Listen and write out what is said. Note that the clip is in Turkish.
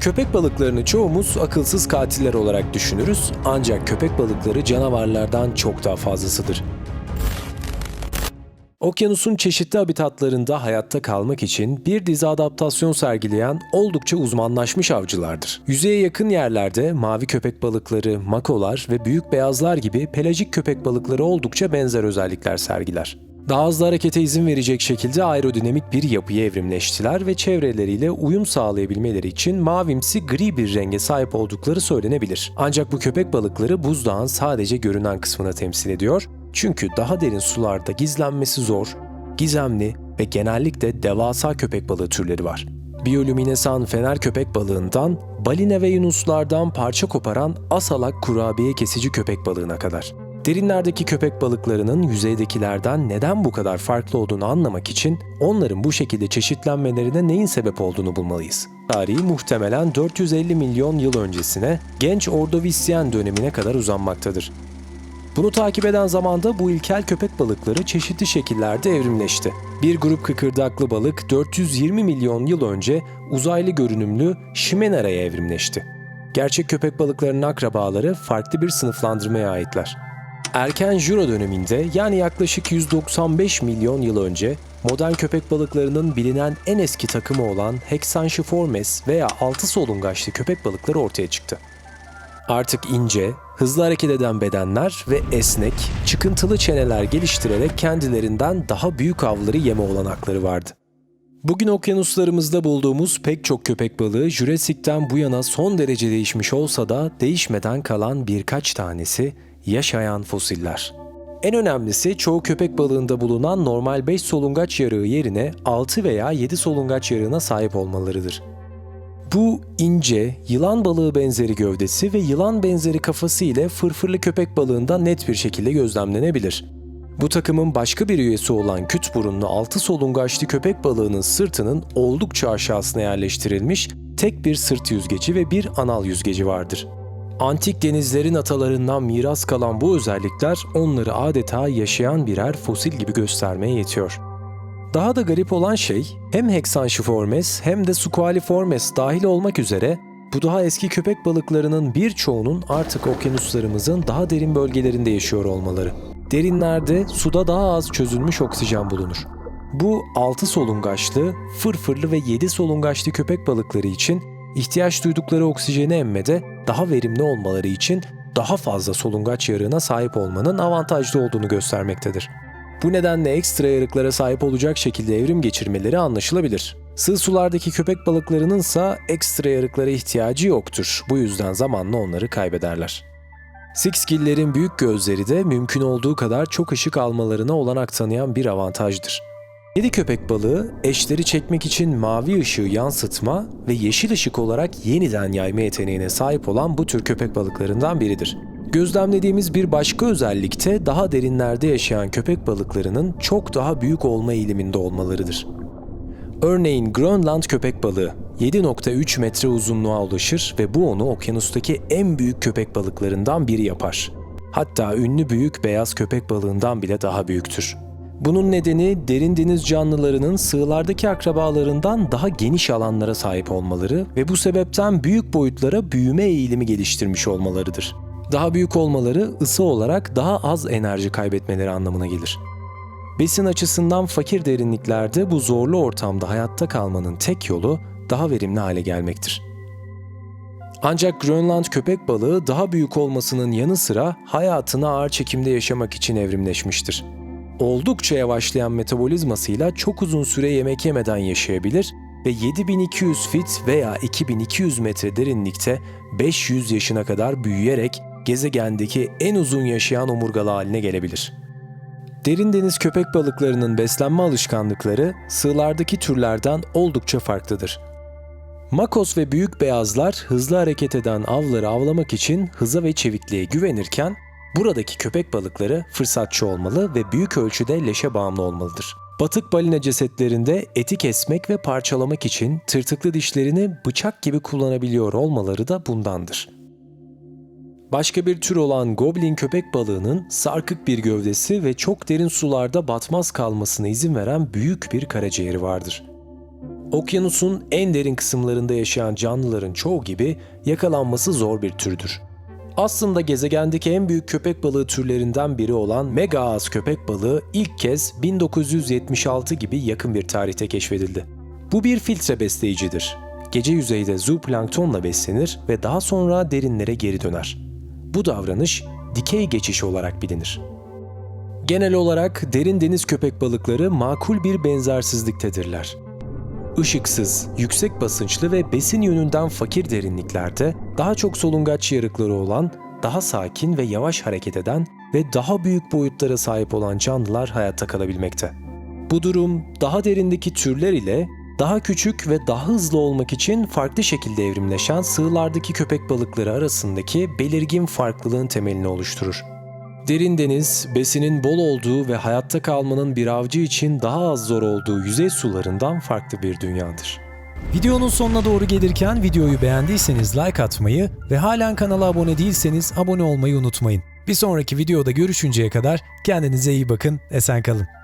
Köpek balıklarını çoğumuz akılsız katiller olarak düşünürüz ancak köpek balıkları canavarlardan çok daha fazlasıdır. Okyanusun çeşitli habitatlarında hayatta kalmak için bir dizi adaptasyon sergileyen oldukça uzmanlaşmış avcılardır. Yüzeye yakın yerlerde mavi köpek balıkları, makolar ve büyük beyazlar gibi pelajik köpek balıkları oldukça benzer özellikler sergiler. Daha hızlı harekete izin verecek şekilde aerodinamik bir yapıya evrimleştiler ve çevreleriyle uyum sağlayabilmeleri için mavimsi gri bir renge sahip oldukları söylenebilir. Ancak bu köpek balıkları buzdağın sadece görünen kısmını temsil ediyor çünkü daha derin sularda gizlenmesi zor, gizemli ve genellikle devasa köpek balığı türleri var. Biyolüminesan fener köpek balığından, balina ve yunuslardan parça koparan asalak kurabiye kesici köpek balığına kadar. Derinlerdeki köpek balıklarının yüzeydekilerden neden bu kadar farklı olduğunu anlamak için onların bu şekilde çeşitlenmelerine neyin sebep olduğunu bulmalıyız. Tarihi muhtemelen 450 milyon yıl öncesine genç Ordovisiyen dönemine kadar uzanmaktadır. Bunu takip eden zamanda bu ilkel köpek balıkları çeşitli şekillerde evrimleşti. Bir grup kıkırdaklı balık 420 milyon yıl önce uzaylı görünümlü Shimenera'ya evrimleşti. Gerçek köpek balıklarının akrabaları farklı bir sınıflandırmaya aitler. Erken Jura döneminde yani yaklaşık 195 milyon yıl önce modern köpek balıklarının bilinen en eski takımı olan Hexanchiformes veya altı solungaçlı köpek balıkları ortaya çıktı. Artık ince, hızlı hareket eden bedenler ve esnek, çıkıntılı çeneler geliştirerek kendilerinden daha büyük avları yeme olanakları vardı. Bugün okyanuslarımızda bulduğumuz pek çok köpek balığı Jurassic'ten bu yana son derece değişmiş olsa da değişmeden kalan birkaç tanesi yaşayan fosiller. En önemlisi çoğu köpek balığında bulunan normal 5 solungaç yarığı yerine 6 veya 7 solungaç yarığına sahip olmalarıdır. Bu ince, yılan balığı benzeri gövdesi ve yılan benzeri kafası ile fırfırlı köpek balığında net bir şekilde gözlemlenebilir. Bu takımın başka bir üyesi olan küt burunlu altı solungaçlı köpek balığının sırtının oldukça aşağısına yerleştirilmiş tek bir sırt yüzgeci ve bir anal yüzgeci vardır. Antik denizlerin atalarından miras kalan bu özellikler onları adeta yaşayan birer fosil gibi göstermeye yetiyor. Daha da garip olan şey hem Hexanchiformes hem de Squaliformes dahil olmak üzere bu daha eski köpek balıklarının birçoğunun artık okyanuslarımızın daha derin bölgelerinde yaşıyor olmaları. Derinlerde suda daha az çözülmüş oksijen bulunur. Bu 6 solungaçlı, fırfırlı ve 7 solungaçlı köpek balıkları için ihtiyaç duydukları oksijeni emmede daha verimli olmaları için daha fazla solungaç yarığına sahip olmanın avantajlı olduğunu göstermektedir. Bu nedenle ekstra yarıklara sahip olacak şekilde evrim geçirmeleri anlaşılabilir. Sığ sulardaki köpek balıklarının ise ekstra yarıklara ihtiyacı yoktur. Bu yüzden zamanla onları kaybederler. Sixgill'lerin büyük gözleri de mümkün olduğu kadar çok ışık almalarına olanak tanıyan bir avantajdır. Yedi köpek balığı eşleri çekmek için mavi ışığı yansıtma ve yeşil ışık olarak yeniden yayma yeteneğine sahip olan bu tür köpek balıklarından biridir. Gözlemlediğimiz bir başka özellikte daha derinlerde yaşayan köpek balıklarının çok daha büyük olma eğiliminde olmalarıdır. Örneğin Grönland köpek balığı 7.3 metre uzunluğa ulaşır ve bu onu okyanustaki en büyük köpek balıklarından biri yapar. Hatta ünlü büyük beyaz köpek balığından bile daha büyüktür. Bunun nedeni derin deniz canlılarının sığlardaki akrabalarından daha geniş alanlara sahip olmaları ve bu sebepten büyük boyutlara büyüme eğilimi geliştirmiş olmalarıdır. Daha büyük olmaları ısı olarak daha az enerji kaybetmeleri anlamına gelir. Besin açısından fakir derinliklerde bu zorlu ortamda hayatta kalmanın tek yolu daha verimli hale gelmektir. Ancak Grönland köpek balığı daha büyük olmasının yanı sıra hayatını ağır çekimde yaşamak için evrimleşmiştir. Oldukça yavaşlayan metabolizmasıyla çok uzun süre yemek yemeden yaşayabilir ve 7200 fit veya 2200 metre derinlikte 500 yaşına kadar büyüyerek gezegendeki en uzun yaşayan omurgalı haline gelebilir. Derin deniz köpek balıklarının beslenme alışkanlıkları sığlardaki türlerden oldukça farklıdır. Makos ve büyük beyazlar hızlı hareket eden avları avlamak için hıza ve çevikliğe güvenirken buradaki köpek balıkları fırsatçı olmalı ve büyük ölçüde leşe bağımlı olmalıdır. Batık balina cesetlerinde eti kesmek ve parçalamak için tırtıklı dişlerini bıçak gibi kullanabiliyor olmaları da bundandır. Başka bir tür olan goblin köpek balığının sarkık bir gövdesi ve çok derin sularda batmaz kalmasına izin veren büyük bir karaciğeri vardır. Okyanusun en derin kısımlarında yaşayan canlıların çoğu gibi yakalanması zor bir türdür. Aslında gezegendeki en büyük köpek balığı türlerinden biri olan mega ağız köpek balığı ilk kez 1976 gibi yakın bir tarihte keşfedildi. Bu bir filtre besleyicidir. Gece yüzeyde zooplanktonla beslenir ve daha sonra derinlere geri döner. Bu davranış dikey geçiş olarak bilinir. Genel olarak derin deniz köpek balıkları makul bir benzersizliktedirler. Işıksız, yüksek basınçlı ve besin yönünden fakir derinliklerde daha çok solungaç yarıkları olan, daha sakin ve yavaş hareket eden ve daha büyük boyutlara sahip olan canlılar hayatta kalabilmekte. Bu durum daha derindeki türler ile daha küçük ve daha hızlı olmak için farklı şekilde evrimleşen sığlardaki köpek balıkları arasındaki belirgin farklılığın temelini oluşturur. Derin deniz, besinin bol olduğu ve hayatta kalmanın bir avcı için daha az zor olduğu yüzey sularından farklı bir dünyadır. Videonun sonuna doğru gelirken videoyu beğendiyseniz like atmayı ve halen kanala abone değilseniz abone olmayı unutmayın. Bir sonraki videoda görüşünceye kadar kendinize iyi bakın, esen kalın.